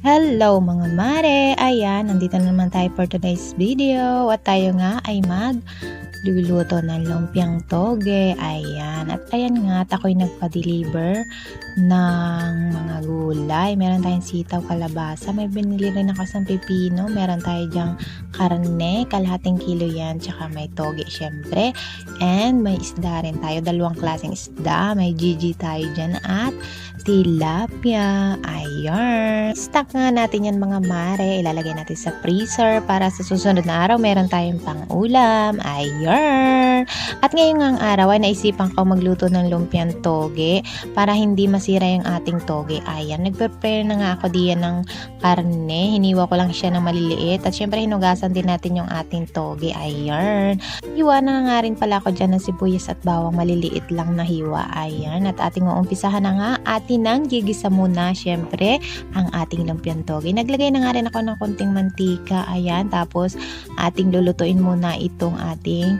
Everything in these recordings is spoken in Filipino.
Hello mga mare! Ayan, nandito na naman tayo for today's video at tayo nga ay mag luluto ng lumpiang toge. Ayan, at ayan nga, at ako'y nagpa-deliver ng mga gulay. Meron tayong sitaw, kalabasa, may binili rin ako sa pepino, meron tayo dyang karne, kalahating kilo yan, tsaka may toge syempre. And may isda rin tayo, dalawang klaseng isda, may gigi tayo dyan at tilapia. Ayan. Stock nga natin yan mga mare. Ilalagay natin sa freezer para sa susunod na araw meron tayong pang ulam. Ayan. At ngayong ang araw ay naisipan ko magluto ng lumpiang toge para hindi masira yung ating toge. Ayan. Nag-prepare na nga ako diyan ng karne. Hiniwa ko lang siya ng maliliit. At syempre hinugasan din natin yung ating toge. Ayan. Hiwa na nga rin pala ako dyan ng sibuyas at bawang maliliit lang na hiwa. Ayan. At ating uumpisahan na nga ating nang gigisa muna syempre ang ating lumpiang toge. Naglagay na nga rin ako ng konting mantika. Ayan. Tapos ating lulutuin muna itong ating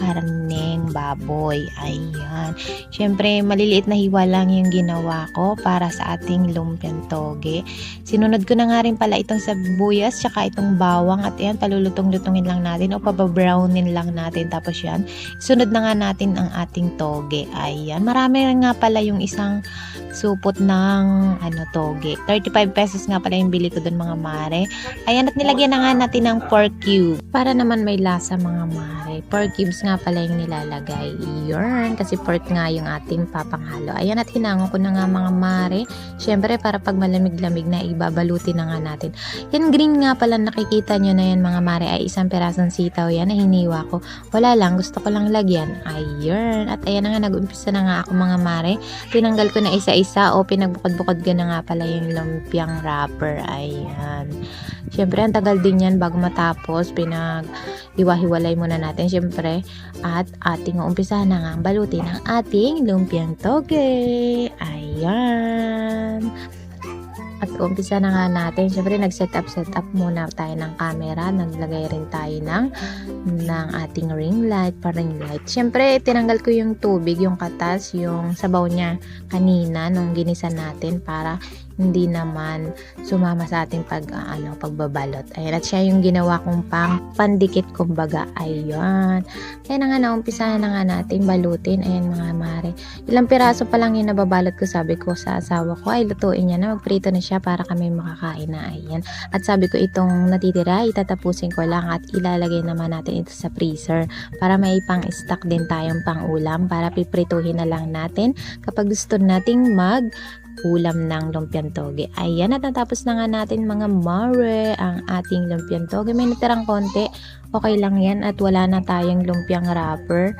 karneng baboy. Ayan. Siyempre, maliliit na hiwa lang yung ginawa ko para sa ating lumpiang toge. Sinunod ko na nga rin pala itong sabuyas tsaka itong bawang at yan, palulutong-lutungin lang natin o pababrownin lang natin. Tapos yan, sunod na nga natin ang ating toge. Ayan. Marami nga pala yung isang supot ng ano toge. 35 pesos nga pala yung bili ko doon mga mare. Ayan at nilagyan na nga natin ng pork cube para naman may lasa mga mare. Pork cubes nga pala yung nilalagay. Yun, kasi pork nga yung ating papanghalo. Ayan at hinango ko na nga mga mare. Syempre para pag malamig-lamig na ibabalutin na nga natin. Yan green nga pala nakikita nyo na yan mga mare ay isang perasong sitaw yan na hiniwa ko. Wala lang, gusto ko lang lagyan. Ayun. At ayan na nga, nag-umpisa na nga ako mga mare. Tinanggal ko na isa-isa o pinagbukod-bukod ko na nga pala yung lumpiang wrapper. Ayan. Siyempre, ang tagal din yan bago matapos. Pinag hiwa-hiwalay muna natin syempre at ating umpisahan na nga ang balutin ng ating lumpiang toge. Ayan. At umpisa na nga natin, syempre nag-set up set up muna tayo ng camera, naglagay rin tayo ng ng ating ring light, pa ring light. Syempre tinanggal ko yung tubig, yung katas, yung sabaw niya kanina nung ginisa natin para hindi naman sumama sa ating pag uh, ano pagbabalot. Ayun at siya yung ginawa kong pang pandikit kumbaga. Ayun. Kaya na nga naumpisahan na nga natin balutin. Ayun mga mare. Ilang piraso pa lang yung nababalot ko sabi ko sa asawa ko ay lutuin niya na magprito na siya para kami makakain na. Ayan. At sabi ko itong natitira itatapusin ko lang at ilalagay naman natin ito sa freezer para may pang stock din tayong pang ulam para piprituhin na lang natin kapag gusto nating mag ulam ng lumpiang toge. Ayan, at natapos na nga natin mga mare ang ating lumpiang toge. May natirang konti. Okay lang yan at wala na tayong lumpiang wrapper.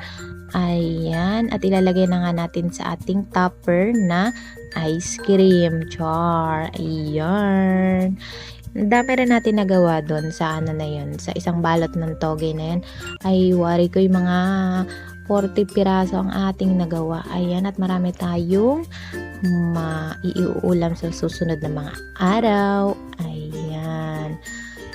Ayan, at ilalagay na nga natin sa ating topper na ice cream. Char. Ayan. Dami rin natin nagawa doon sa ano na yun, sa isang balot ng toge na yan. Ay, wari ko yung mga 40 piraso ang ating nagawa. Ayan, at marami tayong maiuulam sa susunod na mga araw. Ayan.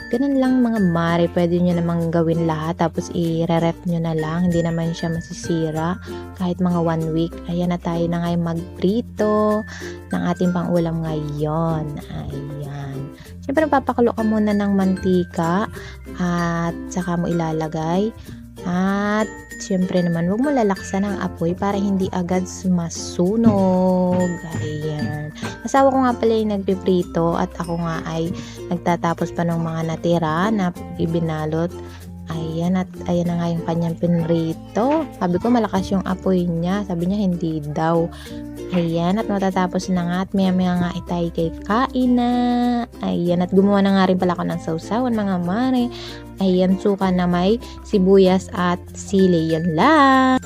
Ganun lang mga mare, pwede nyo namang gawin lahat tapos i-rep nyo na lang, hindi naman siya masisira kahit mga one week. Ayan na tayo na ngayon magprito ng ating pangulam ngayon. Ayan. Siyempre papakulo ka muna ng mantika at saka mo ilalagay. At syempre naman, huwag mo lalaksan ang apoy para hindi agad masunog. Ayan. Asawa ko nga pala yung nagpiprito at ako nga ay nagtatapos pa ng mga natira na ibinalot. Ayan at ayan na nga yung kanyang pinrito. Sabi ko malakas yung apoy niya. Sabi niya hindi daw. Ayan at matatapos na nga at maya maya nga itay kay kain na. Ayan at gumawa na nga rin pala ako ng sausawan mga mare. Ayan suka na may sibuyas at sili. Yan lang.